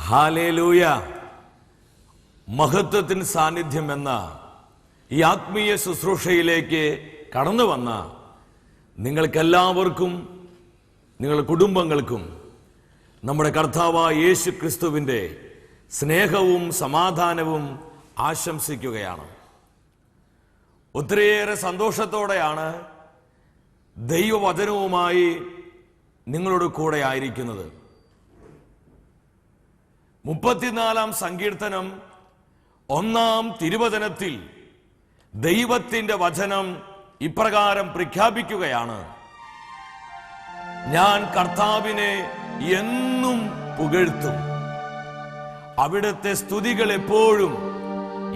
Hallelujah. മഹത്വത്തിന് സാന്നിധ്യം എന്ന ഈ ആത്മീയ ശുശ്രൂഷയിലേക്ക് കടന്നു വന്ന നിങ്ങൾക്കെല്ലാവർക്കും നിങ്ങളുടെ കുടുംബങ്ങൾക്കും നമ്മുടെ കർത്താവായ യേശു ക്രിസ്തുവിന്റെ സ്നേഹവും സമാധാനവും ആശംസിക്കുകയാണ്. ഒത്തിരിയേറെ സന്തോഷത്തോടെയാണ് ദൈവവചനവുമായി നിങ്ങളോട് കൂടെ ആയിരിക്കുന്നത്. മുപ്പത്തിനാലാം സങ്കീർത്തനം ഒന്നാം തിരുവചനത്തിൽ ദൈവത്തിന്റെ വചനം ഇപ്രകാരം പ്രഖ്യാപിക്കുകയാണ്. ഞാൻ കർത്താവിനെ എന്നും പുകഴ്ത്തും. അവിടുത്തെ സ്തുതികൾ എപ്പോഴും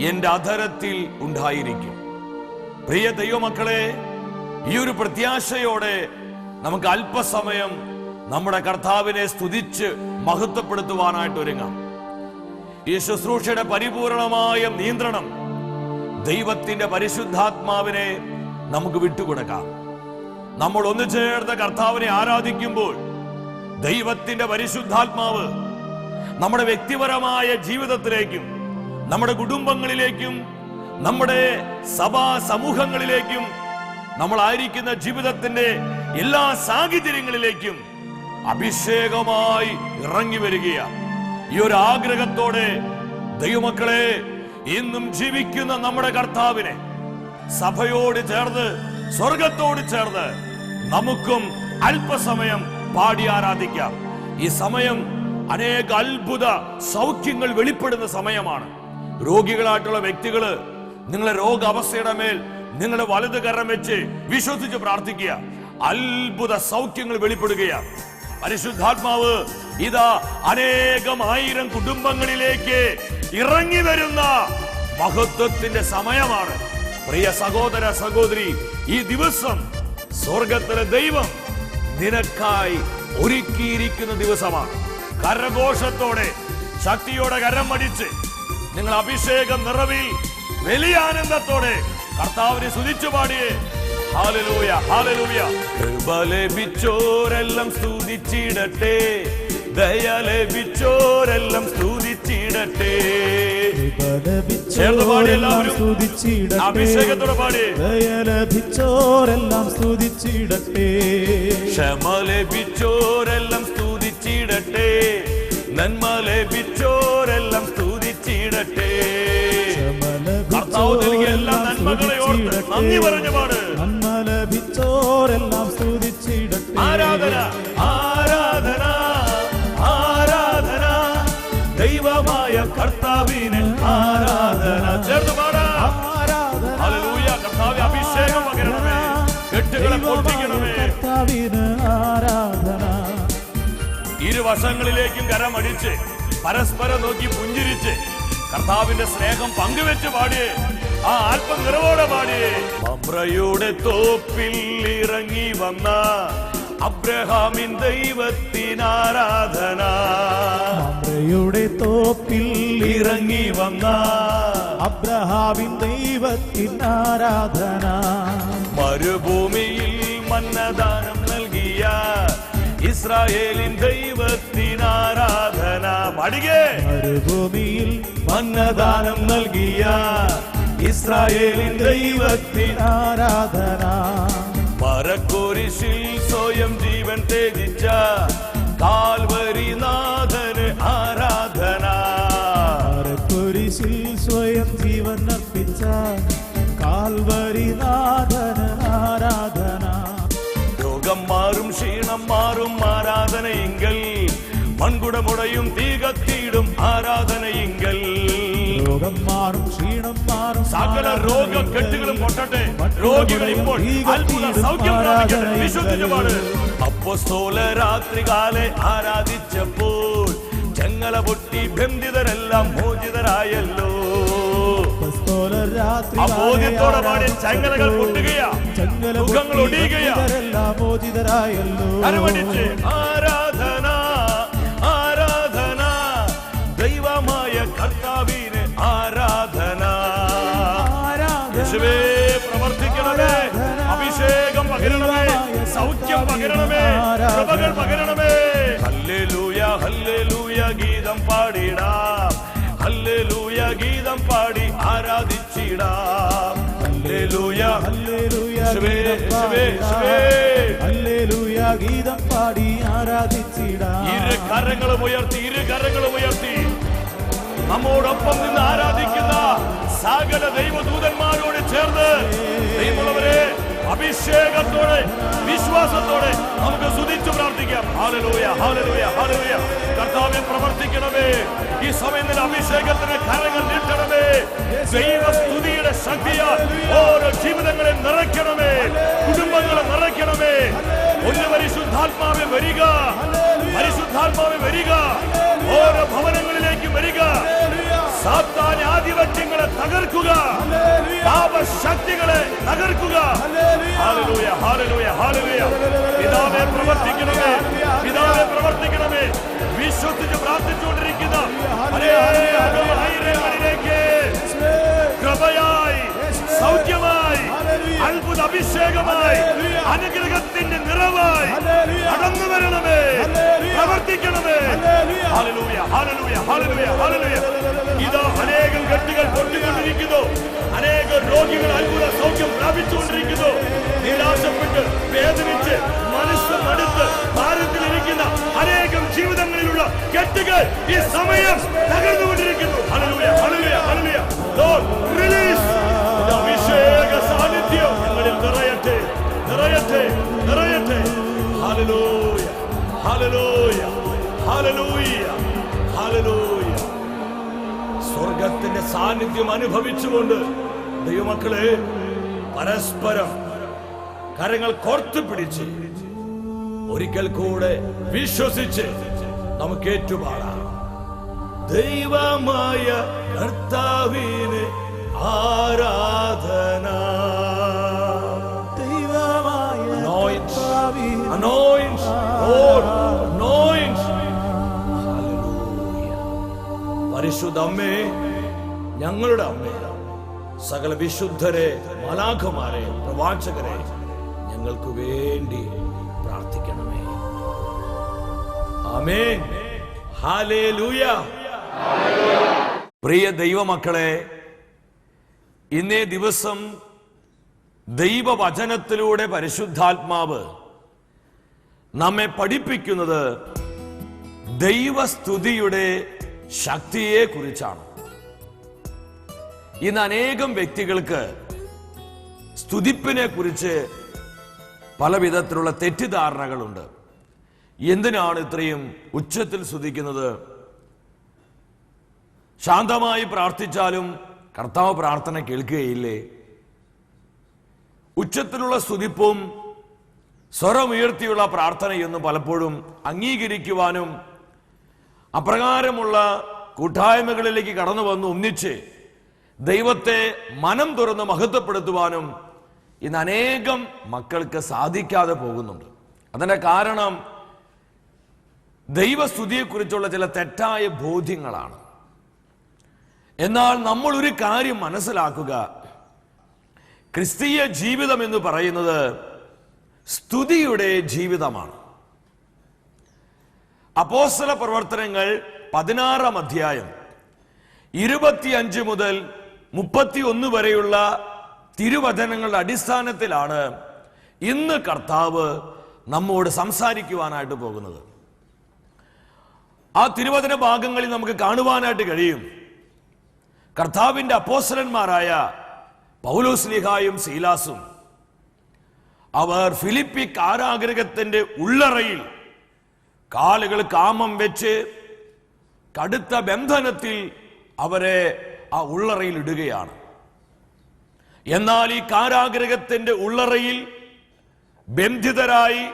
എന്റെ അധരത്തിൽ ഉണ്ടായിരിക്കും. പ്രിയ ദൈവമക്കളെ ഈ ഒരു പ്രത്യാശയോടെ നമുക്ക് അല്പസമയം നമ്മുടെ കർത്താവിനെ സ്തുതിച്ച് മഹത്വപ്പെടുത്തുവാനായിട്ട് ഒരുങ്ങാം. ഈ ശുശ്രൂഷയുടെ പരിപൂർണമായ നിയന്ത്രണം ദൈവത്തിന്റെ പരിശുദ്ധാത്മാവിനെ നമുക്ക് വിട്ടുകൊടുക്കാം. നമ്മൾ ഒന്നു ചേർന്ന കർത്താവിനെ ആരാധിക്കുമ്പോൾ ദൈവത്തിന്റെ പരിശുദ്ധാത്മാവ് നമ്മുടെ വ്യക്തിപരമായ ജീവിതത്തിലേക്കും നമ്മുടെ കുടുംബങ്ങളിലേക്കും നമ്മുടെ സഭാ സമൂഹങ്ങളിലേക്കും നമ്മളായിരിക്കുന്ന ജീവിതത്തിന്റെ എല്ലാ സാഹചര്യങ്ങളിലേക്കും അഭിഷേകമായി ഇറങ്ങി വരികയാണ്. ഈ ഒരു ആഗ്രഹത്തോടെ ദൈവമക്കളെ ഇന്നും ജീവിക്കുന്ന നമ്മുടെ കർത്താവിനെ സഭയോട് ചേർന്ന് സ്വർഗത്തോട് ചേർന്ന് നമുക്കും അല്പസമയം പാടി ആരാധിക്കാം. ഈ സമയം അനേക അത്ഭുത സൗഖ്യങ്ങൾ വെളിപ്പെടുന്ന സമയമാണ്. രോഗികളായിട്ടുള്ള വ്യക്തികൾ നിങ്ങളുടെ രോഗാവസ്ഥയുടെ മേൽ നിങ്ങളുടെ വലത് കരം വെച്ച് വിശ്വസിച്ച് പ്രാർത്ഥിക്കുക. അത്ഭുത സൗഖ്യങ്ങൾ വെളിപ്പെടുകയാണ്. പരിശുദ്ധാത്മാവ് ഇതാ അനേകം ആയിരം കുടുംബങ്ങളിലേക്ക് ഇറങ്ങി വരുന്ന മഹത്വത്തിന്റെ സമയമാണ്. പ്രിയ സഹോദര സഹോദരി ഈ ദിവസം സ്വർഗത്തിലെ ദൈവം നിനക്കായി ഒരുക്കിയിരിക്കുന്ന ദിവസമാണ്. കരഘോഷത്തോടെ ശക്തിയോടെ കരം മടിച്ച് നിങ്ങൾ അഭിഷേകം നിറവിൽ വലിയ ആനന്ദത്തോടെ കർത്താവിനെ സ്തുതിച്ചു പാടിയേ. കൃപ ലഭിച്ചോരെല്ലാം സ്തുതിച്ചിടട്ടെ. ദയ ലഭിച്ചോരെല്ലാം സ്തുതിച്ചിടട്ടെ ലഭിച്ചോരെല്ലാം സ്തുതിച്ചിടട്ടെ ക്ഷമ ലഭിച്ചോരെല്ലാം സ്തുതിച്ചിടട്ടെ. നന്മ ലഭിച്ചോരെല്ലാം സ്തുതിച്ചിടട്ടെ. കർത്താവ് നൽകിയ എല്ലാ നന്മകളെ ഓർത്ത് നന്ദി പറഞ്ഞു പാട്. ലഭിച്ചോരെല്ലാം സ്തുതിച്ചിടട്ടെ. ആരാധന ആരാധന ആരാധന. ദൈവമായ കർത്താവിനെ ആരാധന. ചേർന്ന് പാടാം. ആരാധന ഹല്ലേലൂയ. കർത്താവെ അഭിഷേകം പകരണമേ. കെട്ടുകളെ പൊട്ടിക്കണമേ. കർത്താവിന് ആരാധന. ഇരുവശങ്ങളിലേക്കും കരമടിച്ച് പരസ്പരം നോക്കി പുഞ്ചിരിച്ച് കർത്താവിന്റെ സ്നേഹം പങ്കുവെച്ച് പാടിയേ. ആ ആത്മ നിറവോടെ പാടിയേ മമ്രയുടെ തോപ്പിൽ ഇറങ്ങി വന്ന അബ്രഹാമിൻ ദൈവത്തിനാരാധന. അമ്രയുടെ തോപ്പിൽ ഇറങ്ങി വന്ന അബ്രഹാമിൻ ദൈവത്തിനാരാധന. മരുഭൂമിയിൽ മന്നദാനം നൽകിയ ഇസ്രായേലിൻ ദൈവത്തിനാരാധന. മടികേ മരുഭൂമിയിൽ മന്നദാനം നൽകിയ ഇസ്രായേലിൻ ദൈവത്തിൻ ആരാധന. മരക്കുരിശിൽ സ്വയം ജീവൻ തേജിച്ച കാൽവരി നാഥന് മാറും കെട്ടുകളും പൊട്ടട്ടെ. രോഗികൾ ഇപ്പോൾ അത്ഭുത സൗഖ്യം പ്രാപിക്കട്ടെ വിശ്വസിച്ചു പാട് അപ്പോസ്തോല രാത്രികാലെ ആരാധിച്ചപ്പോൾ ചങ്ങല പൊട്ടി ബന്ധിതരെല്ലാം മോചിതരായല്ലോ. അബോധ്യത്തോടെ ആ ബോധ്യത്തോടെ പാടി ചങ്ങലകൾ പൊട്ടുകയാ. മുഖങ്ങൾ ഒടിയുകയാ. മോചിതരായല്ലോ. അനുമണിച്ച് ആരാധന ആരാധന. ദൈവമായ കർത്താവിനെ ആരാധന പകരണമേ കൃപകൾ പകരണമേ ഹല്ലേലൂയ ഹല്ലേലൂയ ഗീതം പാടി പാടിടാം. ഹല്ലേലൂയ ഗീതം പാടി ആരാധിച്ചിടാം. Hallelujah hallelujah. ഹല്ലേലൂയ ഗീതം പാടി ആരാധിച്ചിടാം. ഇരു കരങ്ങളും ഉയർത്തി ഇരു കരങ്ങളും ഉയർത്തി. നമ്മോടൊപ്പം നിന്ന് ആരാധിക്കുന്ന സകല ദൈവദൂതന്മാരോട് ചേർന്ന് ദൈവമുള്ളവരെ അഭിഷേകത്തോടെ വിശ്വാസത്തോടെ നമുക്ക് സുതിച്ചു പ്രാർത്ഥിക്കാം. ഹാലലൂയ ഹാലലൂയ ഹാലലൂയ കർത്താവെ പ്രവർത്തിക്കണമേ. ഈ സമയത്തിൽ അഭിഷേകത്തിന് കരങ്ങൾ നീട്ടണമേ. ദൈവസ്തുതിയുടെ ശക്തിയാൽ ഓരോ ജീവിതങ്ങളെ നിറയ്ക്കണമേ. കുടുംബങ്ങളെ നിറയ്ക്കണമേ. ഒന്ന് പരിശുദ്ധാത്മാവെ വരിക. പരിശുദ്ധാത്മാവെ വരിക. ഓരോ ഭവനങ്ങളിലേക്ക് വരിക. സാത്താൻ ആധിപത്യങ്ങളെ തകർക്കുക പാപശക്തികളെ തകർക്കുക ഹാലലൂയ ഹാലലൂയ ഹാലലൂയ പിതാവെ പ്രവർത്തിക്കണമേ പിതാവെ പ്രവർത്തിക്കണമേ വിശ്വസിച്ച് പ്രാർത്ഥിച്ചുകൊണ്ടിരിക്കുന്ന കൃപയായി സൗഖ്യമായി അത്ഭുത അഭിഷേകമായി. അനുഗ്രഹത്തിന്റെ നിറവായി. കടന്നു വരണമേ. പ്രവർത്തിക്കണമേ. ഹാലലൂയ ഹാലലൂയ ഹാലലൂയ ഹാലലൂയ ഇതാ അനേകം കെട്ടുകൾ പൊട്ടിക്കൊണ്ടിരിക്കുന്നു. അനേക രോഗികൾ അത്ഭുത സൗഖ്യം പ്രാപിച്ചുകൊണ്ടിരിക്കുന്നു. നിരാശപ്പെട്ട് വേദനിച്ച് മനസ്സ് മടുത്ത് ഭാരത്തിലിരിക്കുന്ന അനേകം ജീവിതങ്ങളിലുള്ള കെട്ടുകൾ ഈ സമയം തകർന്നുകൊണ്ടിരിക്കുന്നു. ഹല്ലേലൂയ. ഹല്ലേലൂയ. ലോർഡ് റിലീസ് നിറയട്ടെ നിറയട്ടെ. Hallelujah hallelujah hallelujah hallelujah. സ്വർഗത്തിന്റെ സാന്നിധ്യം അനുഭവിച്ചുകൊണ്ട് ദൈവമക്കളെ പരസ്പരം കരങ്ങൾ കോർത്തു പിടിച്ച് ഒരിക്കൽ കൂടെ വിശ്വസിച്ച് നമുക്ക് ഏറ്റുപാടാം. ദൈവമായ കർത്താവിന് ആരാധന. Anoint. Lord, anoint. പരിശുദ്ധ അമ്മേ ഞങ്ങളുടെ അമ്മേ സകല വിശുദ്ധരെ മലാഖമാരെ പ്രവാചകരെ ഞങ്ങൾക്ക് വേണ്ടി പ്രാർത്ഥിക്കണമേ ആമേൻ ഹാലേലൂയ പ്രിയ ദൈവമക്കളെ ഇന്നേ ദിവസം ദൈവവചനത്തിലൂടെ പരിശുദ്ധാത്മാവ് നമ്മെ പഠിപ്പിക്കുന്നത് ദൈവസ്തുതിയുടെ ശക്തിയെ കുറിച്ചാണ് ഇന്ന് അനേകം വ്യക്തികൾക്ക് സ്തുതിപ്പിനെ കുറിച്ച് പല വിധത്തിലുള്ള തെറ്റിദ്ധാരണകളുണ്ട്. എന്തിനാണ് ഇത്രയും ഉച്ചത്തിൽ സ്തുതിക്കുന്നത്? ശാന്തമായി പ്രാർത്ഥിച്ചാലും കർത്താവ് പ്രാർത്ഥന കേൾക്കുകയില്ലേ? ഉച്ചത്തിലുള്ള സ്തുതിപ്പും സ്വരമുയർത്തിയുള്ള പ്രാർത്ഥനയൊന്നും പലപ്പോഴും അംഗീകരിക്കുവാനും അപ്രകാരമുള്ള കൂട്ടായ്മകളിലേക്ക് കടന്നു വന്ന് ഒന്നിച്ച് ദൈവത്തെ മനം തുറന്ന് മഹത്വപ്പെടുത്തുവാനും ഇന്ന് അനേകം മക്കൾക്ക് സാധിക്കാതെ പോകുന്നുണ്ട്. അതിന്റെ കാരണം ദൈവസ്തുതിയെക്കുറിച്ചുള്ള ചില തെറ്റായ ബോധ്യങ്ങളാണ്. എന്നാൽ നമ്മൾ ഒരു കാര്യം മനസ്സിലാക്കുക. ക്രിസ്തീയ ജീവിതം എന്ന് പറയുന്നത് സ്തുതിയുടെ ജീവിതമാണ്. അപ്പോസ്തല പ്രവർത്തനങ്ങൾ പതിനാറാം അധ്യായം ഇരുപത്തിയഞ്ച് മുതൽ മുപ്പത്തി ഒന്ന് വരെയുള്ള തിരുവചനങ്ങളുടെ അടിസ്ഥാനത്തിലാണ് ഇന്ന് കർത്താവ് നമ്മോട് സംസാരിക്കുവാനായിട്ട് പോകുന്നത്. ആ തിരുവചന ഭാഗങ്ങളിൽ നമുക്ക് കാണുവാനായിട്ട് കഴിയും. കർത്താവിന്റെ അപ്പോസ്തലന്മാരായ പൗലോസ്ലിഹായും സീലാസും അവർ ഫിലിപ്പി കാരാഗ്രഹത്തിന്റെ ഉള്ളറയിൽ കാലുകൾ കാമം വെച്ച് കടുത്ത ബന്ധനത്തിൽ അവരെ ആ ഉള്ളറയിൽ ഇടുകയാണ്. എന്നാൽ ഈ കാരാഗ്രഹത്തിന്റെ ഉള്ളറയിൽ ബന്ധിതരായി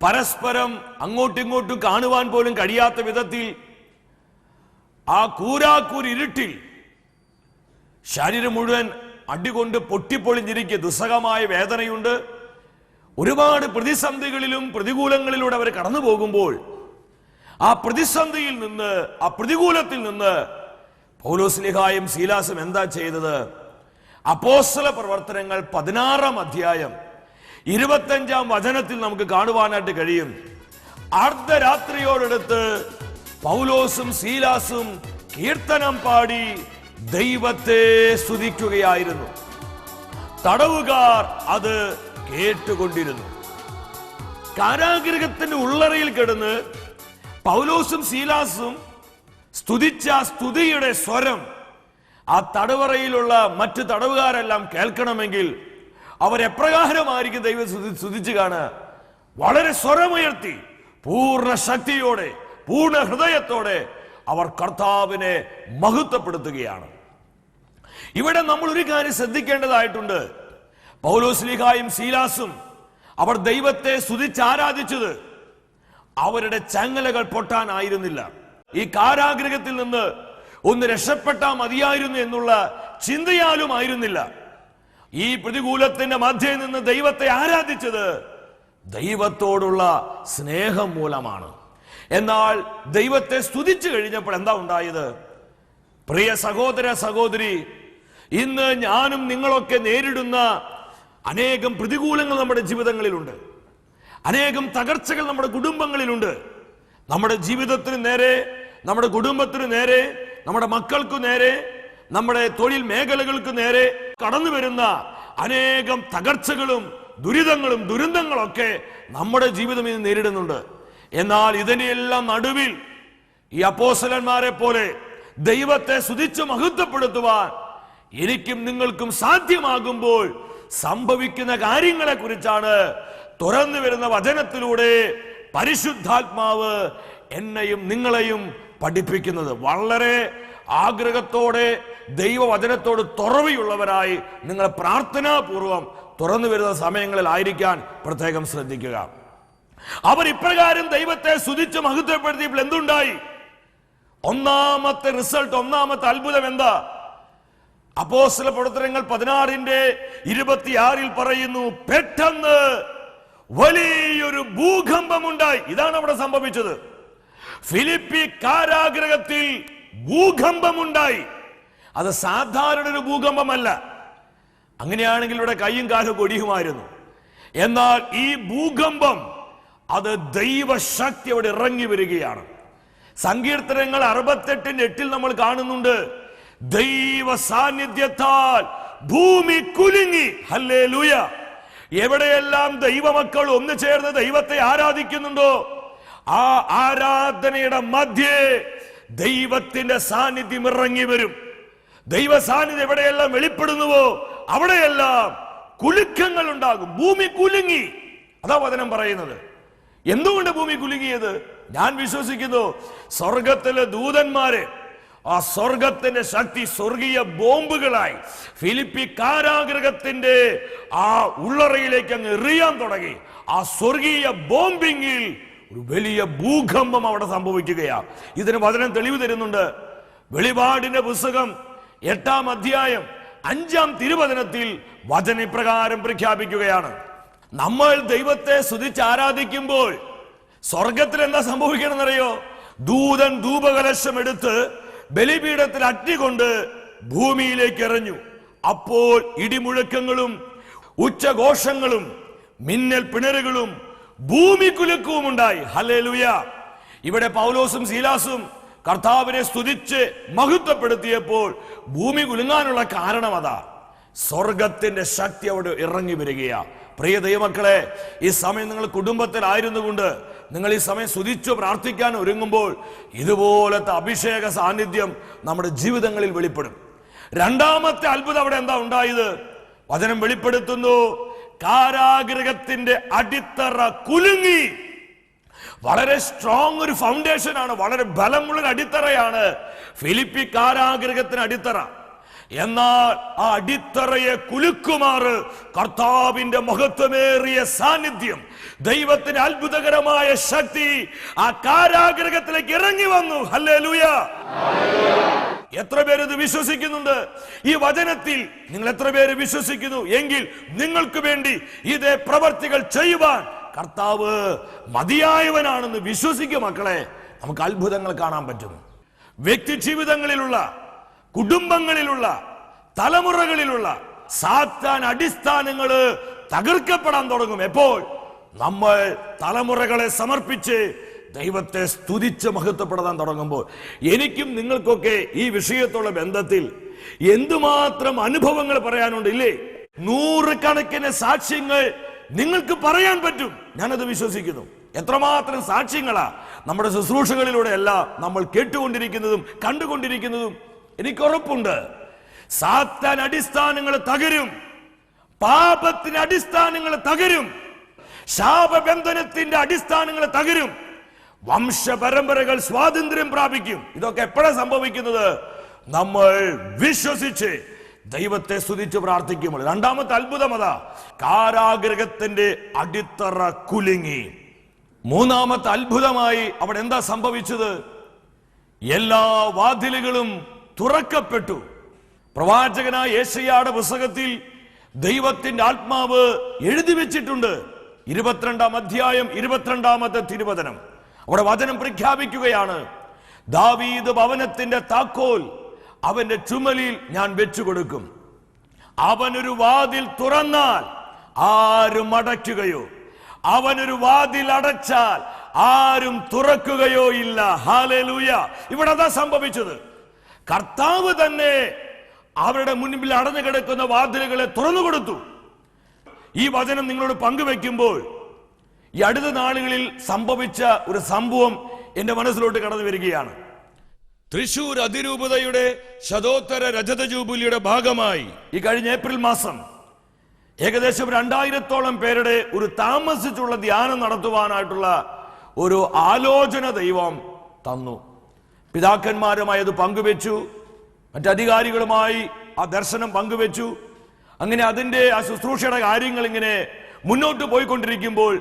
പരസ്പരം അങ്ങോട്ടും ഇങ്ങോട്ടും കാണുവാൻ പോലും കഴിയാത്ത വിധത്തിൽ ആ കൂരാക്കൂരിരുട്ടിൽ ശരീരം മുഴുവൻ അടികൊണ്ട് പൊട്ടിപ്പൊളിഞ്ഞിരിക്കുക ദുസ്സഹമായ വേദനയുണ്ട്. ഒരുപാട് പ്രതിസന്ധികളിലും പ്രതികൂലങ്ങളിലൂടെ അവർ കടന്നു പോകുമ്പോൾ ആ പ്രതിസന്ധിയിൽ നിന്ന് ആ പ്രതികൂലത്തിൽ നിന്ന് പൗലോസ്ലിഹായും സീലാസും എന്താ ചെയ്തത്? അപ്പോസ്തല പ്രവർത്തനങ്ങൾ പതിനാറാം അധ്യായം ഇരുപത്തഞ്ചാം വചനത്തിൽ നമുക്ക് കാണുവാനായിട്ട് കഴിയും. അർദ്ധരാത്രിയോടടുത്ത് പൗലോസും സീലാസും കീർത്തനം പാടി ദൈവത്തെ സ്തുതിക്കുകയായിരുന്നു. തടവുകാർ അത് കേട്ടുകൊണ്ടിരുന്നു. കാരാഗ്രഹത്തിന്റെ ഉള്ളറയിൽ കിടന്ന് പൗലോസും സീലാസും സ്തുതിച്ച സ്തുതിയുടെ സ്വരം ആ തടവറയിലുള്ള മറ്റ് തടവുകാരെല്ലാം കേൾക്കണമെങ്കിൽ അവരെപ്രകാരമായിരിക്കും ദൈവം സ്തുതി- സ്തുതിച്ചു കാണുക വളരെ സ്വരമുയർത്തി പൂർണ ശക്തിയോടെ പൂർണ ഹൃദയത്തോടെ അവർ കർത്താവിനെ മഹത്വപ്പെടുത്തുകയാണ്. ഇവിടെ നമ്മൾ ഒരു കാര്യം ശ്രദ്ധിക്കേണ്ടതായിട്ടുണ്ട്. പൗലോസ്ലിഹായും സീലാസും അവർ ദൈവത്തെ സ്തുതിച്ച് ആരാധിച്ചത് അവരുടെ ചങ്ങലകൾ പൊട്ടാനായിരുന്നില്ല ഈ കാരാഗ്രഹത്തിൽ നിന്ന് ഒന്ന് രക്ഷപ്പെട്ടാൽ മതിയായിരുന്നു എന്നുള്ള ചിന്തയാലും ആയിരുന്നില്ല. ഈ പ്രതികൂലത്തിന്റെ മധ്യേ നിന്ന് ദൈവത്തെ ആരാധിച്ചത് ദൈവത്തോടുള്ള സ്നേഹം മൂലമാണ്. എന്നാൽ ദൈവത്തെ സ്തുതിച്ചു കഴിഞ്ഞപ്പോൾ എന്താ ഉണ്ടായത്? പ്രിയ സഹോദര സഹോദരി ഇന്ന് ഞാനും നിങ്ങളൊക്കെ നേരിടുന്ന അനേകം പ്രതികൂലങ്ങൾ നമ്മുടെ ജീവിതങ്ങളിലുണ്ട്. അനേകം തകർച്ചകൾ നമ്മുടെ കുടുംബങ്ങളിലുണ്ട്. നമ്മുടെ ജീവിതത്തിന് നേരെ നമ്മുടെ കുടുംബത്തിന് നേരെ നമ്മുടെ മക്കൾക്ക് നേരെ നമ്മുടെ തൊഴിൽ മേഖലകൾക്ക് നേരെ കടന്നു വരുന്ന അനേകം തകർച്ചകളും ദുരിതങ്ങളും ദുരന്തങ്ങളൊക്കെ നമ്മുടെ ജീവിതം ഇന്ന് നേരിടുന്നുണ്ട്. എന്നാൽ ഇതിനെല്ലാം നടുവിൽ ഈ അപ്പോസലന്മാരെ പോലെ ദൈവത്തെ സ്തുതിച്ച് മഹത്വപ്പെടുത്തുവാൻ എനിക്കും നിങ്ങൾക്കും സാധ്യമാകുമ്പോൾ സംഭവിക്കുന്ന കാര്യങ്ങളെ കുറിച്ചാണ് തുറന്നു വരുന്ന വചനത്തിലൂടെ പരിശുദ്ധാത്മാവ് എന്നെയും നിങ്ങളെയും പഠിപ്പിക്കുന്നത്. വളരെ ആഗ്രഹത്തോടെ ദൈവവചനത്തോട് തുറവിയുള്ളവരായി നിങ്ങൾ പ്രാർത്ഥനാപൂർവം തുറന്നു വരുന്ന സമയങ്ങളിൽ ആയിരിക്കാൻ പ്രത്യേകം ശ്രദ്ധിക്കുക. അവർ ഇപ്രകാരം ദൈവത്തെ സ്തുതിച്ച് മഹത്വപ്പെടുത്തിയപ്പോൾ എന്തുണ്ടായി? ഒന്നാമത്തെ റിസൾട്ട് ഒന്നാമത്തെ അത്ഭുതം എന്താ? അപ്പോസ്തല പ്രവർത്തനങ്ങൾ പതിനാറിന്റെ ഇരുപത്തിയാറിൽ പറയുന്നു പെട്ടെന്ന് വലിയൊരു ഭൂകമ്പമുണ്ടായി. ഇതാണ് അവിടെ സംഭവിച്ചത്. ഫിലിപ്പി കാരാഗ്രഹത്തിൽ ഭൂകമ്പമുണ്ടായി. അത് സാധാരണ ഒരു ഭൂകമ്പമല്ല. അങ്ങനെയാണെങ്കിൽ ഇവിടെ കൈയും കാലും കൊടിയുമായിരുന്നു. എന്നാൽ ഈ ഭൂകമ്പം അത് ദൈവശക്തി അവിടെ ഇറങ്ങി വരികയാണ്. സങ്കീർത്തനങ്ങൾ അറുപത്തെട്ടിന്റെ എട്ടിൽ നമ്മൾ കാണുന്നുണ്ട്. ദൈവ സാന്നിധ്യത്താൽ ഭൂമി കുലുങ്ങി. ഹല്ലേ ലൂയ എവിടെയെല്ലാം ദൈവമക്കൾ ഒന്നു ചേർന്ന് ദൈവത്തെ ആരാധിക്കുന്നുണ്ടോ ആ ആരാധനയുടെ മധ്യേ ദൈവത്തിന്റെ സാന്നിധ്യം ഇറങ്ങി വരും. ദൈവ സാന്നിധ്യം എവിടെയെല്ലാം വെളിപ്പെടുന്നുവോ അവിടെയെല്ലാം കുലുക്കങ്ങൾ ഉണ്ടാകും. ഭൂമി കുലുങ്ങി. അതാ വചനം പറയുന്നത്. എന്തുകൊണ്ട് ഭൂമി കുലുങ്ങിയത്? ഞാൻ വിശ്വസിക്കുന്നു സ്വർഗത്തിലെ ദൂതന്മാരെ ആ സ്വർഗത്തിന്റെ ശക്തി സ്വർഗീയ ബോംബുകളായി ഫിലിപ്പി കാരാഗ്രഹത്തിന്റെ ആ ഉള്ളറയിലേക്ക് അങ്ങ് എറിയാൻ തുടങ്ങി. ആ സ്വർഗീയ ബോംബിങ്ങിൽ ഒരു വലിയ ഭൂകമ്പം അവിടെ സംഭവിക്കുകയാണ് ഇതിന് വചനം തെളിവ് തരുന്നുണ്ട്. വെളിപാടിന്റെ പുസ്തകം എട്ടാം അധ്യായം അഞ്ചാം തിരുവചനത്തിൽ വചനപ്രകാരം പ്രഖ്യാപിക്കുകയാണ്. നമ്മൾ ദൈവത്തെ സ്തുതിച്ച് ആരാധിക്കുമ്പോൾ സ്വർഗത്തിൽ എന്താ സംഭവിക്കണമെന്നറിയോ? ദൂതൻ ധൂപകലശം എടുത്ത് ബലിപീഠത്തിൽ അഗ്നി കൊണ്ട് ഭൂമിയിലേക്ക് എറിഞ്ഞു. അപ്പോൾ ഇടിമുഴക്കങ്ങളും ഉച്ചഘോഷങ്ങളും മിന്നൽ പിണറുകളും ഭൂമി കുലുക്കവും ഉണ്ടായി. ഹലേലുയ ഇവിടെ പൗലോസും സീലാസും കർത്താവിനെ സ്തുതിച്ച് മഹത്വപ്പെടുത്തിയപ്പോൾ ഭൂമി കുലുങ്ങാനുള്ള കാരണം അതാ. സ്വർഗത്തിന്റെ ശക്തി അവിടെ ഇറങ്ങി വരികയാ. പ്രിയ ദൈവമക്കളെ ഈ സമയം നിങ്ങൾ കുടുംബത്തിലായിരുന്നു കൊണ്ട് നിങ്ങൾ ഈ സമയം സ്തുതിച്ചു പ്രാർത്ഥിക്കാൻ ഒരുങ്ങുമ്പോൾ ഇതുപോലത്തെ അഭിഷേക സാന്നിധ്യം നമ്മുടെ ജീവിതങ്ങളിൽ വെളിപ്പെടും. രണ്ടാമത്തെ അത്ഭുതം അവിടെ എന്താ ഉണ്ടായത്? വചനം വെളിപ്പെടുത്തുന്നു കാരാഗ്രഹത്തിന്റെ അടിത്തറ കുലുങ്ങി. വളരെ സ്ട്രോങ് ഒരു ഫൗണ്ടേഷൻ ആണ് വളരെ ബലമുള്ള അടിത്തറയാണ് ഫിലിപ്പി കാരാഗ്രഹത്തിന് അടിത്തറ. എന്നാൽ ആ അടിത്തറയെ കുലുക്കുമാറ് കർത്താവിന്റെ മഹത്വമേറിയ സാന്നിധ്യം ദൈവത്തിന്റെ അത്ഭുതകരമായ ശക്തി ആ കാരാഗ്രഹത്തിലേക്ക് ഇറങ്ങി വന്നു. ഹല്ലേ എത്ര പേര് ഇത് വിശ്വസിക്കുന്നുണ്ട്? ഈ വചനത്തിൽ നിങ്ങൾ എത്ര പേര് വിശ്വസിക്കുന്നു? എങ്കിൽ നിങ്ങൾക്ക് വേണ്ടി ഇതേ പ്രവർത്തികൾ ചെയ്യുവാൻ കർത്താവ് മതിയായവനാണെന്ന് വിശ്വസിക്കും മക്കളെ. നമുക്ക് അത്ഭുതങ്ങൾ കാണാൻ പറ്റും. വ്യക്തി ജീവിതങ്ങളിലുള്ള കുടുംബങ്ങളിലുള്ള തലമുറകളിലുള്ള സാത്താൻ അടിസ്ഥാനങ്ങൾ തകർക്കപ്പെടാൻ തുടങ്ങും. എപ്പോൾ? നമ്മൾ തലമുറകളെ സമർപ്പിച്ച് ദൈവത്തെ സ്തുതിച്ച് മഹത്വപ്പെടാൻ തുടങ്ങുമ്പോൾ. എനിക്കും നിങ്ങൾക്കൊക്കെ ഈ വിഷയത്തുള്ള ബന്ധത്തിൽ എന്തുമാത്രം അനുഭവങ്ങൾ പറയാനുണ്ട്? ഇല്ലേ? നൂറുകണക്കിന് സാക്ഷ്യങ്ങൾ നിങ്ങൾക്ക് പറയാൻ പറ്റും. ഞാനത് വിശ്വസിക്കുന്നു. എത്രമാത്രം സാക്ഷ്യങ്ങളാ നമ്മുടെ ശുശ്രൂഷകളിലൂടെ അല്ല നമ്മൾ കേട്ടുകൊണ്ടിരിക്കുന്നതും കണ്ടുകൊണ്ടിരിക്കുന്നതും. എനിക്ക് ഉറപ്പുണ്ട് സാത്താൻ അടിസ്ഥാനങ്ങൾ തകരും. പാപത്തിന് അടിസ്ഥാനങ്ങൾ തകരും. ശാപബന്ധനത്തിന്റെ അടിസ്ഥാനങ്ങൾ തകരും. വംശപരമ്പരകൾ സ്വാതന്ത്ര്യം പ്രാപിക്കും. ഇതൊക്കെ എപ്പോഴാണ് സംഭവിക്കുന്നത്? നമ്മൾ വിശ്വസിച്ച് ദൈവത്തെ സ്തുതിച്ച് പ്രാർത്ഥിക്കുമ്പോൾ. രണ്ടാമത്തെ അത്ഭുതം അതാ. കാരാഗ്രഹത്തിന്റെ അടിത്തറ കുലുങ്ങി. മൂന്നാമത്തെ അത്ഭുതമായി അവിടെ എന്താ സംഭവിച്ചത്? എല്ലാ വാതിലുകളും തുറക്കപ്പെട്ടു. പ്രവാചകനായ യേശയ്യാടെ പുസ്തകത്തിൽ ദൈവത്തിന്റെ ആത്മാവ് എഴുതി വെച്ചിട്ടുണ്ട്. ഇരുപത്തിരണ്ടാം അധ്യായം ഇരുപത്തിരണ്ടാമത്തെ തിരുവചനം. അവിടെ വചനം പ്രഖ്യാപിക്കുകയാണ്. ദാവീദ് ഭവനത്തിന്റെ താക്കോൽ അവന്റെ ചുമലിൽ ഞാൻ വെച്ചു കൊടുക്കും അവനൊരു വാതിൽ തുറന്നാൽ ആരും അടയ്ക്കുകയോ അവനൊരു വാതിൽ അടച്ചാൽ ആരും തുറക്കുകയോ ഇല്ല. ഹാലലൂയ ഇവിടെ അതാ സംഭവിച്ചത്. കർത്താവ് തന്നെ അവരുടെ മുൻപിൽ അടഞ്ഞു കിടക്കുന്ന വാതിലുകളെ തുറന്നു കൊടുത്തു. ഈ വചനം നിങ്ങളോട് പങ്കുവെക്കുമ്പോൾ ഈ അടുത്ത നാളുകളിൽ സംഭവിച്ച ഒരു സംഭവം എന്റെ മനസ്സിലോട്ട് കടന്നു വരികയാണ്. തൃശൂർ അതിരൂപതയുടെ ശതോത്തര രജത ജൂബിലിയുടെ ഭാഗമായി ഈ കഴിഞ്ഞ ഏപ്രിൽ മാസം ഏകദേശം രണ്ടായിരത്തോളം പേരുടെ ഒരു താമസിച്ചുള്ള ധ്യാനം നടത്തുവാനായിട്ടുള്ള ഒരു ആലോചന ദൈവം തന്നു. പിതാക്കന്മാരുമായി അത് പങ്കുവെച്ചു. മറ്റധികാരികളുമായി ആ ദർശനം പങ്കുവെച്ചു. അങ്ങനെ അതിന്റെ ആ ശുശ്രൂഷയുടെ കാര്യങ്ങൾ ഇങ്ങനെ മുന്നോട്ട് പോയിക്കൊണ്ടിരിക്കുമ്പോൾ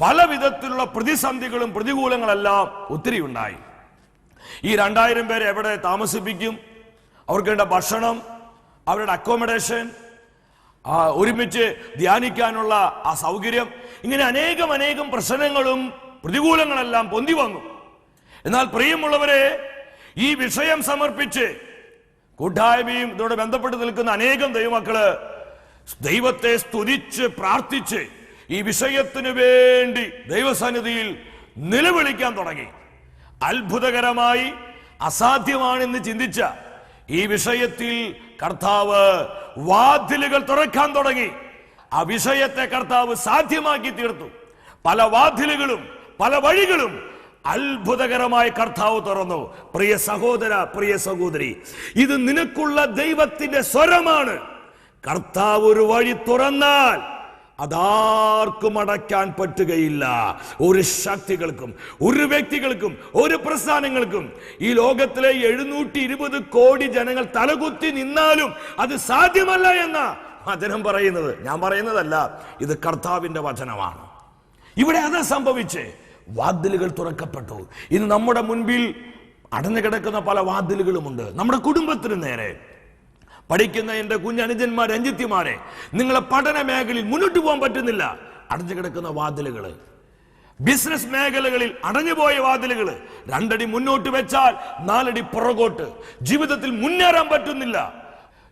പല വിധത്തിലുള്ള പ്രതിസന്ധികളും പ്രതികൂലങ്ങളെല്ലാം ഒത്തിരി ഉണ്ടായി. ഈ രണ്ടായിരം പേരെ എവിടെ താമസിപ്പിക്കും? അവർക്ക് വേണ്ട ഭക്ഷണം അവരുടെ അക്കോമഡേഷൻ ഒരുമിച്ച് ധ്യാനിക്കാനുള്ള ആ സൗകര്യം. ഇങ്ങനെ അനേകം അനേകം പ്രശ്നങ്ങളും പ്രതികൂലങ്ങളെല്ലാം പൊന്തി വന്നു. എന്നാൽ പ്രിയമുള്ളവരെ ഈ വിഷയം സമർപ്പിച്ച് കൂട്ടായ്മയും ഇതോട് ബന്ധപ്പെട്ട് നിൽക്കുന്ന അനേകം ദൈവമക്കൾ ദൈവത്തെ സ്തുതിച്ച് പ്രാർത്ഥിച്ച് ഈ വിഷയത്തിന് വേണ്ടി ദൈവസന്നിധിയിൽ നിലവിളിക്കാൻ തുടങ്ങി. അത്ഭുതകരമായി അസാധ്യമാണെന്ന് ചിന്തിച്ച ഈ വിഷയത്തിൽ കർത്താവ് വാതിലുകൾ തുറക്കാൻ തുടങ്ങി. ആ വിഷയത്തെ കർത്താവ് സാധ്യമാക്കി തീർത്തു. പല വാതിലുകളും പല വഴികളും അത്ഭുതകരമായി കർത്താവ് തുറന്നു. പ്രിയ സഹോദര പ്രിയ സഹോദരി ഇത് നിനക്കുള്ള ദൈവത്തിന്റെ സ്വരമാണ്. കർത്താവ് ഒരു വഴി തുറന്നാൽ അതാർക്കും അടയ്ക്കാൻ പറ്റുകയില്ല. ഒരു ശക്തികൾക്കും ഒരു വ്യക്തികൾക്കും ഒരു പ്രസ്ഥാനങ്ങൾക്കും ഈ ലോകത്തിലെ എഴുന്നൂറ്റി ഇരുപത് കോടി ജനങ്ങൾ തലകുത്തി നിന്നാലും അത് സാധ്യമല്ല എന്ന വചനം പറയുന്നത്. ഞാൻ പറയുന്നതല്ല ഇത് കർത്താവിന്റെ വചനമാണ്. ഇവിടെ അതാ സംഭവിച്ചേ. വാതിലുകൾ തുറക്കപ്പെട്ടു. ഇന്ന് നമ്മുടെ മുൻപിൽ അടഞ്ഞു കിടക്കുന്ന പല വാതിലുകളുമുണ്ട്. നമ്മുടെ കുടുംബത്തിന് നേരെ. പഠിക്കുന്ന എന്റെ കുഞ്ഞനുജന്മാർ അഞ്ചിത്തിമാരെ നിങ്ങളെ പഠന മേഖലയിൽ മുന്നോട്ട് പോകാൻ പറ്റുന്നില്ല. അടഞ്ഞു കിടക്കുന്ന വാതിലുകൾ ബിസിനസ് മേഖലകളിൽ അടഞ്ഞുപോയ വാതിലുകൾ രണ്ടടി മുന്നോട്ട് വെച്ചാൽ നാലടി പുറകോട്ട്. ജീവിതത്തിൽ മുന്നേറാൻ പറ്റുന്നില്ല.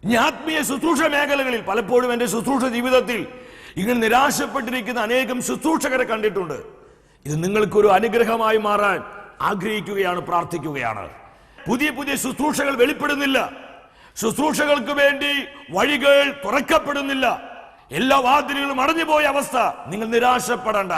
ഇനി ആത്മീയ ശുശ്രൂഷ മേഖലകളിൽ പലപ്പോഴും എന്റെ ശുശ്രൂഷ ജീവിതത്തിൽ ഇങ്ങനെ നിരാശപ്പെട്ടിരിക്കുന്ന അനേകം ശുശ്രൂഷകരെ കണ്ടിട്ടുണ്ട്. ഇത് നിങ്ങൾക്കൊരു അനുഗ്രഹമായി മാറാൻ ആഗ്രഹിക്കുകയാണ് പ്രാർത്ഥിക്കുകയാണ്. പുതിയ പുതിയ ശുശ്രൂഷകൾ വെളിപ്പെടുന്നില്ല. ശുശ്രൂഷകൾക്ക് വേണ്ടി വഴികൾ തുറക്കപ്പെടുന്നില്ല. എല്ലാ വാതിലുകളും അടഞ്ഞുപോയ അവസ്ഥ. നിങ്ങൾ നിരാശപ്പെടേണ്ട.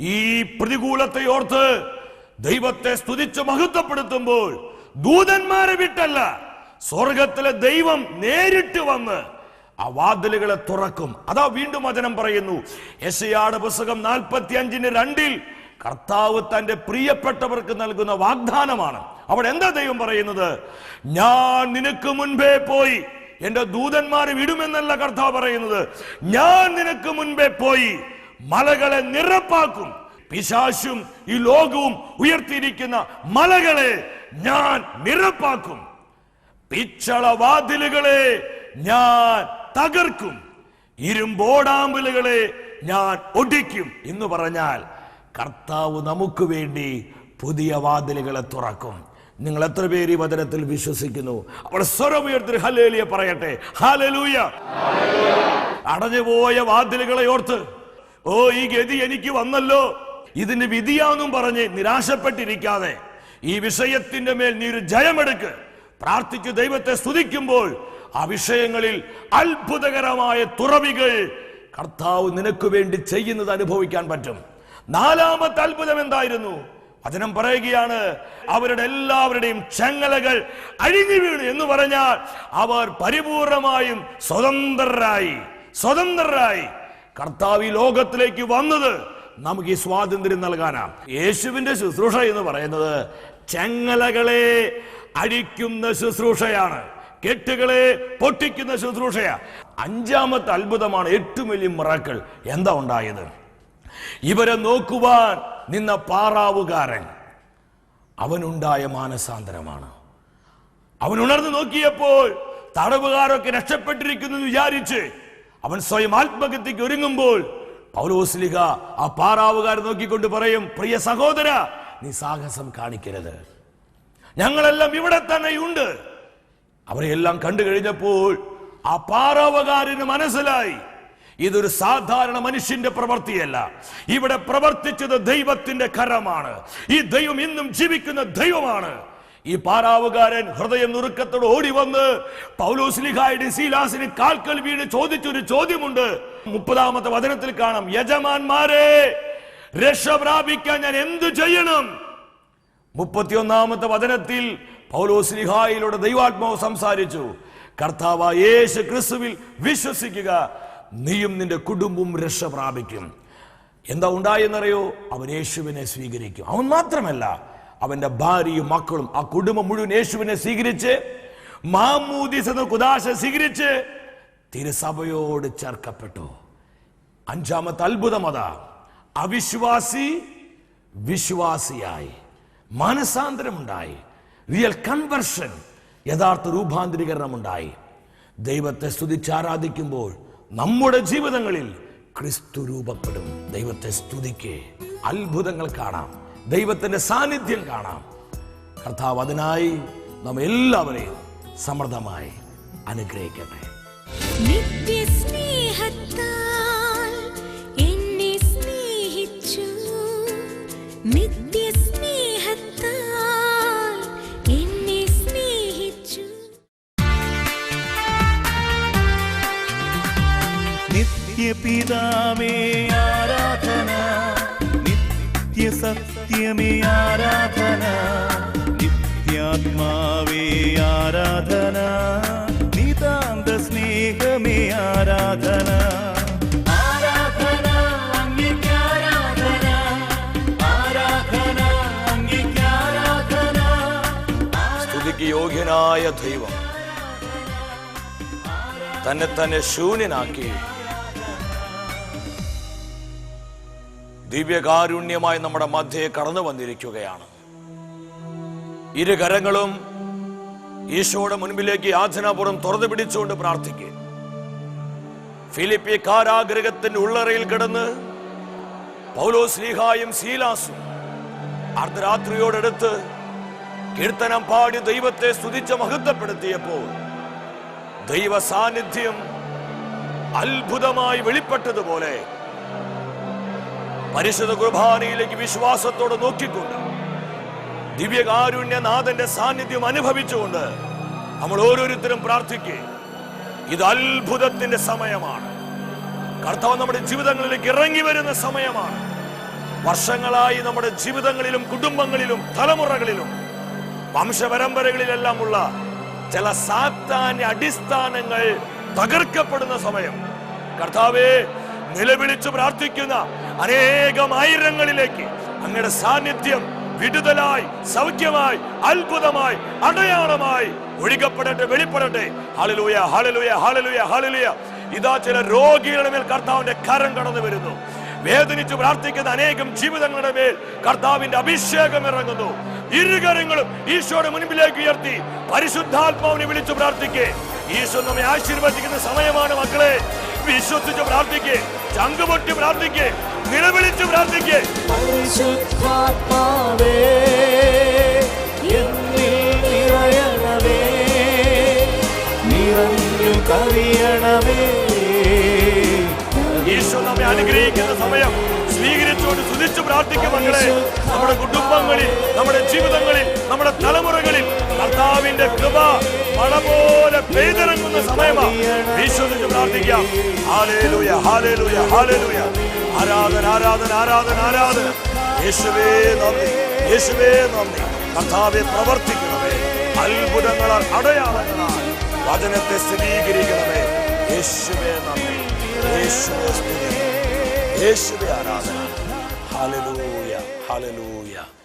ഈ പ്രതികൂലത്തെ ഓർത്ത് ദൈവത്തെ സ്തുതിച്ച് മഹത്വപ്പെടുത്തുമ്പോൾ ദൂതന്മാരെ വിട്ടല്ല സ്വർഗത്തിലെ ദൈവം നേരിട്ട് വന്ന് ആ വാതിലുകളെ തുറക്കും. അതാ വീണ്ടും വചനം പറയുന്നു. യശയാട് പുസ്തകം നാൽപ്പത്തി അഞ്ചിന് രണ്ടിൽ കർത്താവ് തന്റെ പ്രിയപ്പെട്ടവർക്ക് നൽകുന്ന വാഗ്ദാനമാണ്. അവിടെ എന്താ ദൈവം പറയുന്നത്? ഞാൻ നിനക്ക് മുൻപേ പോയി. എന്റെ ദൂതന്മാരെ വിടുമെന്നല്ല കർത്താവ് പറയുന്നത്. ഞാൻ നിനക്ക് മുൻപേ പോയി. മലകളെ നിറപ്പാക്കും. പിശാശും ഈ ലോകവും ഉയർത്തിയിരിക്കുന്ന മലകളെ ഞാൻ നിറപ്പാക്കും. പിച്ചള വാതിലുകളെ ഞാൻ തകർക്കും. ഇരുമ്പോടാമ്പലുകളെ ഞാൻ ഒടിക്കും എന്ന് പറഞ്ഞാൽ കർത്താവ് നമുക്ക് വേണ്ടി പുതിയ വാതിലുകളെ തുറക്കും. നിങ്ങൾ എത്ര പേര് ഈ വചനത്തിൽ വിശ്വസിക്കുന്നു? അവിടെ സ്വരമുയർത്തി ഹലേലിയ പറയട്ടെ. ഹലലൂയ അടഞ്ഞുപോയ വാതിലുകളെ ഓർത്ത് ഓ ഈ ഗതി എനിക്ക് വന്നല്ലോ. ഇതിന് വിധിയാന്നും പറഞ്ഞ് നിരാശപ്പെട്ടിരിക്കാതെ. ഈ വിഷയത്തിന്റെ മേൽ നീ ഒരു ജയമെടുക്ക്. പ്രാർത്ഥിച്ചു ദൈവത്തെ സ്തുതിക്കുമ്പോൾ ആ വിഷയങ്ങളിൽ അത്ഭുതകരമായ തുറവികൾ കർത്താവ് നിനക്ക് വേണ്ടി ചെയ്യുന്നത് അനുഭവിക്കാൻ പറ്റും. നാലാമത്തെ അത്ഭുതം എന്തായിരുന്നു? വചനം പറയുകയാണ് അവരുടെ എല്ലാവരുടെയും ചങ്ങലകൾ അഴിഞ്ഞു വീണു എന്ന് പറഞ്ഞാൽ അവർ പരിപൂർണമായും സ്വതന്ത്രരായി സ്വതന്ത്രരായി. കർത്താവ് ഈ ലോകത്തിലേക്ക് വന്നത് നമുക്ക് ഈ സ്വാതന്ത്ര്യം നൽകാനാണ്. യേശുവിന്റെ ശുശ്രൂഷ എന്ന് പറയുന്നത് ചങ്ങലകളെ അഴിക്കുന്ന ശുശ്രൂഷയാണ്. കെട്ടുകളെ പൊട്ടിക്കുന്ന ശുശ്രൂഷയാ. അഞ്ചാമത്തെ അത്ഭുതമാണ് ഏറ്റവും വലിയ മിറാക്കൾ. എന്താ ഉണ്ടായത്? ഇവരെ നോക്കുവാൻ നിന്ന പാറാവുകാരൻ. അവനുണ്ടായ മാനസാന്തരമാണ്. അവൻ ഉണർന്നു നോക്കിയപ്പോൾ തടവുകാരൊക്കെ രക്ഷപ്പെട്ടിരിക്കുന്നു വിചാരിച്ച് അവൻ സ്വയം ആത്മഹത്യക്ക് ഒരുങ്ങുമ്പോൾ പൗലോസ്ലിക ആ പാറാവുകാരൻ നോക്കിക്കൊണ്ട് പറയും പ്രിയ സഹോദര നീ സാഹസം കാണിക്കരുത്. ഞങ്ങളെല്ലാം ഇവിടെ തന്നെയുണ്ട് അവരെയെല്ലാം കണ്ടു കഴിഞ്ഞപ്പോൾ ആ പാറാവകാരന് മനസ്സിലായി. ഇതൊരു സാധാരണ മനുഷ്യന്റെ പ്രവൃത്തിയല്ല. ഇവിടെ പ്രവർത്തിച്ചത് ദൈവത്തിന്റെ കരമാണ്. ഈ ദൈവം ഇന്നും ജീവിക്കുന്ന ദൈവമാണ്. ഈ പാറാവുകാരൻ ഹൃദയം നുറുക്കത്തോട് ഓടി വന്ന് പൗലോസ്ലിഹായുടെ കാൽക്കൽ വീണ് ചോദിച്ചൊരു ചോദ്യമുണ്ട്. മുപ്പതാമത്തെ വചനത്തിൽ കാണാം. യജമാന്മാരെ രക്ഷ പ്രാപിക്കാൻ ഞാൻ എന്തു ചെയ്യണം? മുപ്പത്തിയൊന്നാമത്തെ വചനത്തിൽ പൗലോസ്ലിഹായിലൂടെ ദൈവാത്മാവ് സംസാരിച്ചു. കർത്താവ് യേശു ക്രിസ്തുവിൽ വിശ്വസിക്കുക നീയും നിന്റെ കുടുംബവും രക്ഷ പ്രാപിക്കും. എന്താ ഉണ്ടായെന്നറിയോ? അവൻ യേശുവിനെ സ്വീകരിക്കും. അവൻ മാത്രമല്ല അവന്റെ ഭാര്യയും മക്കളും ആ കുടുംബം മുഴുവൻ യേശുവിനെ സ്വീകരിച്ച് മാമൂദിസ് എന്ന കുദാശ സ്വീകരിച്ച് തിരുസഭയോട് ചേർക്കപ്പെട്ടു. അഞ്ചാമത്തെ അത്ഭുതം അതാ. അവിശ്വാസി വിശ്വാസിയായി. മാനസാന്തരമുണ്ടായി. റിയൽ കൺവെർഷൻ യഥാർത്ഥ രൂപാന്തരീകരണം ഉണ്ടായി ദൈവത്തെ സ്തുതിച്ചാരാധിക്കുമ്പോൾ നമ്മുടെ ജീവിതങ്ങളിൽ ക്രിസ്തു രൂപപ്പെടും. ദൈവത്തെ സ്തുതിക്ക്. അത്ഭുതങ്ങൾ കാണാം. ദൈവത്തിന്റെ സാന്നിധ്യം കാണാം. കർത്താവ് അതിനായി നാം എല്ലാവരെയും സമൃദ്ധമായി അനുഗ്രഹിക്കട്ടെ. നിത്യപിതാവേ ആരാധന. നിത്യസത്യമേ ആരാധന. നിത്യാത്മാവേ ആരാധന. നിതാന്ത സ്നേഹമേ ആരാധന. യോഗ്യനായ ദൈവം. തന്നെ തന്നെ ശൂന്യനാക്കി. ദിവ്യകാരുണ്യമായി നമ്മുടെ മധ്യയെ കടന്നു വന്നിരിക്കുകയാണ്. ഇരു കരങ്ങളും ഈശോയുടെ മുൻപിലേക്ക് യാചനാപൂർവം തുറന്നു പിടിച്ചുകൊണ്ട് പ്രാർത്ഥിക്കുക ഫിലിപ്പി കാരാഗ്രഹത്തിന്റെ ഉള്ളറയിൽ കിടന്ന് പൗലോ ശ്രീഹായും സീലാസും അർദ്ധരാത്രിയോടടുത്ത് കീർത്തനം പാടി ദൈവത്തെ സ്തുതിച്ച് മഹത്വപ്പെടുത്തിയപ്പോൾ ദൈവ സാന്നിധ്യം അത്ഭുതമായി വെളിപ്പെട്ടതുപോലെ പരിശുദ്ധ കുർബാനയിലേക്ക് വിശ്വാസത്തോടെ നോക്കിക്കൊണ്ട് ദിവ്യകാരുണ്യനാഥന്റെ സാന്നിധ്യം അനുഭവിച്ചുകൊണ്ട് നമ്മൾ ഓരോരുത്തരും പ്രാർത്ഥിക്കുക ഇത് അത്ഭുതത്തിന്റെ സമയമാണ്. കർത്താവ് നമ്മുടെ ജീവിതങ്ങളിലേക്ക് ഇറങ്ങി വരുന്ന സമയമാണ്. വർഷങ്ങളായി നമ്മുടെ ജീവിതങ്ങളിലും കുടുംബങ്ങളിലും തലമുറകളിലും വംശപരമ്പരകളിലെല്ലാമുള്ള ചില സാത്താന്യ അടിസ്ഥാനങ്ങൾ തകർക്കപ്പെടുന്ന സമയം. കർത്താവെ നിലവിളിച്ചു പ്രാർത്ഥിക്കുന്ന അനേകം ആയിരങ്ങളിലേക്ക് അങ്ങയുടെ സാന്നിധ്യം വിടുതലായി സൗഖ്യമായി അത്ഭുതമായി അടയാളമായി ഒഴുകപ്പെടട്ടെ വെളിപ്പെടട്ടെ. ഹാളിലൂയ ഹാളിലൂയ ഹാളിലൂയ ഹാളിലൂയ ഇതാ ചില രോഗികളുടെ മേൽ കർത്താവിന്റെ കരം കടന്നു വരുന്നു. വേദനിച്ചു പ്രാർത്ഥിക്കുന്ന അനേകം ജീവിതങ്ങളുടെ മേൽ കർത്താവിന്റെ അഭിഷേകം ഇറങ്ങുന്നു. ഇരുകരങ്ങളും ഈശോയുടെ മുൻപിലേക്ക് ഉയർത്തി പരിശുദ്ധാത്മാവിനെ വിളിച്ചു പ്രാർത്ഥിക്കേ. ഈശോ നമ്മെ ആശീർവദിക്കുന്ന സമയമാണ് മക്കളെ. വിശ്വസിച്ച് പ്രാർത്ഥിക്കേ. ചങ്കുപൊട്ടി പ്രാർത്ഥിക്കേ. നിലവിളിച്ച് പ്രാർത്ഥിക്കേ. പരിശുദ്ധാത്മാവേ നിറയണമേ. നിറഞ്ഞു കവിയണമേ. ഈശോ നമ്മെ അനുഗ്രഹിക്കുന്ന സമയം സ്വീകരിച്ചുകൊണ്ട് കൈയോട് തുതിച്ച് പ്രാർത്ഥിക്കും മക്കളെ. നമ്മുടെ കുടുംബങ്ങളിൽ നമ്മുടെ ജീവിതങ്ങളിൽ നമ്മുടെ തലമുറകളിൽ കർത്താവിന്റെ കൃപ മഴ പോലെ പെയ്തിറങ്ങുന്ന സമയമാണ്. വിശ്വസിച്ച് പ്രാർത്ഥിക്കാം. ഹാലേലൂയ ഹാലേലൂയ ഹാലേലൂയ ആരാധന ആരാധന ആരാധന ആരാധന. യേശുവേ നന്ദി. യേശുവേ നന്ദി. കർത്താവെ പ്രവർത്തിക്കണമേ. അത്ഭുതങ്ങളാൽ അടയാളങ്ങളാൽ വചനത്തെ സ്ഥിരീകരിക്കണമേ. യേശുവേ നന്ദി. യേശുവേ സ്തുതി. യേശുവേ ആരാധന. Hallelujah hallelujah.